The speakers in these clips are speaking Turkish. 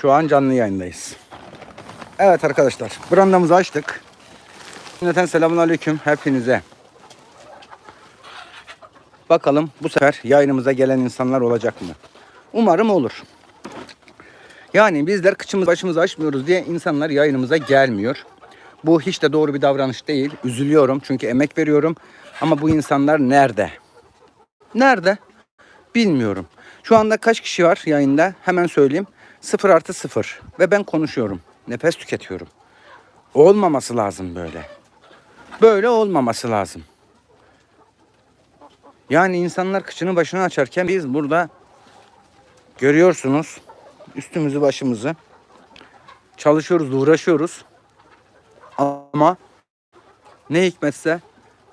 Şu an canlı yayındayız. Evet arkadaşlar brandamızı açtık. Cümleten selamun aleyküm hepinize. Bakalım bu sefer yayınımıza gelen insanlar olacak mı? Umarım olur. Yani bizler kıçımız başımızı açmıyoruz diye insanlar yayınımıza gelmiyor. Bu hiç de doğru bir davranış değil. Üzülüyorum çünkü emek veriyorum. Ama bu insanlar nerede? Nerede? Bilmiyorum. Şu anda kaç kişi var yayında? Hemen söyleyeyim. 0 artı 0. Ve ben konuşuyorum. Nefes tüketiyorum. Olmaması lazım böyle. Böyle olmaması lazım. Yani insanlar kıçını başını açarken biz burada görüyorsunuz üstümüzü başımızı çalışıyoruz, uğraşıyoruz. Ama ne hikmetse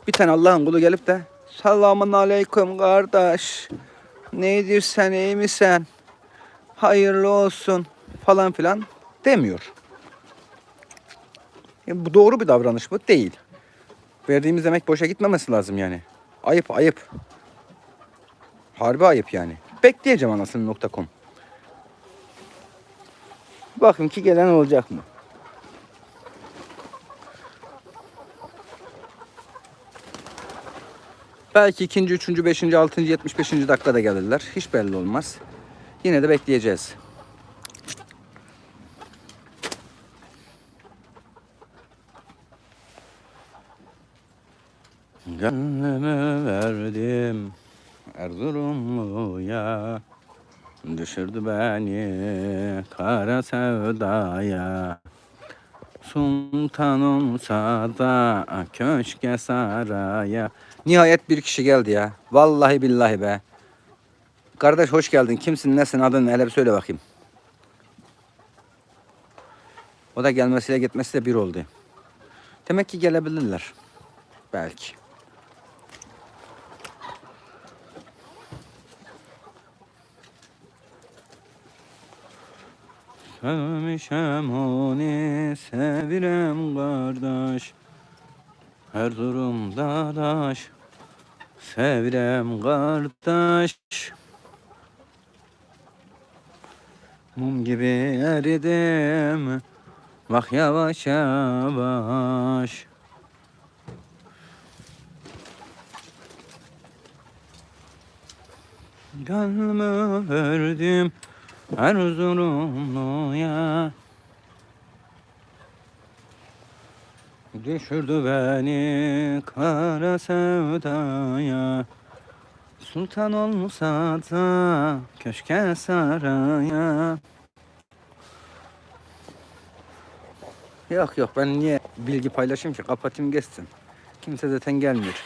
bir tane Allah'ın kulu gelip de selamun aleyküm kardeş. Neydir sen iyi misin? Hayırlı olsun falan filan demiyor. Ya bu doğru bir davranış mı? Değil. Verdiğimiz emek boşa gitmemesi lazım yani. Ayıp ayıp. Harbi ayıp yani. Bekleyeceğim anasını nokta.com. Bakın ki gelen olacak mı? Belki ikinci, üçüncü, beşinci, altıncı, yetmiş beşinci dakikada gelirler. Hiç belli olmaz. Yine de bekleyeceğiz. Gönlümü verdim Erzurumlu'ya Düşürdü beni kara sevdaya Sultan olsa da köşke saraya Nihayet bir kişi geldi ya. Vallahi billahi be. Kardeş hoş geldin. Kimsin, nesin, adın ne? Hele bir söyle bakayım. O da gelmesiyle gitmesi de bir oldu. Demek ki gelebilirler. Belki. Sevmişem onu sevirem kardeş Her durumda daş Sevirem kardeş Mum gibi eridim Bak yavaş yavaş. Gönlümü verdim Erzurumlu'ya Düşürdü beni kara sevdaya Sultan olmasa da köşke saraya Yok yok ben niye bilgi paylaşayım ki kapatayım geçsin. Kimse zaten gelmiyor.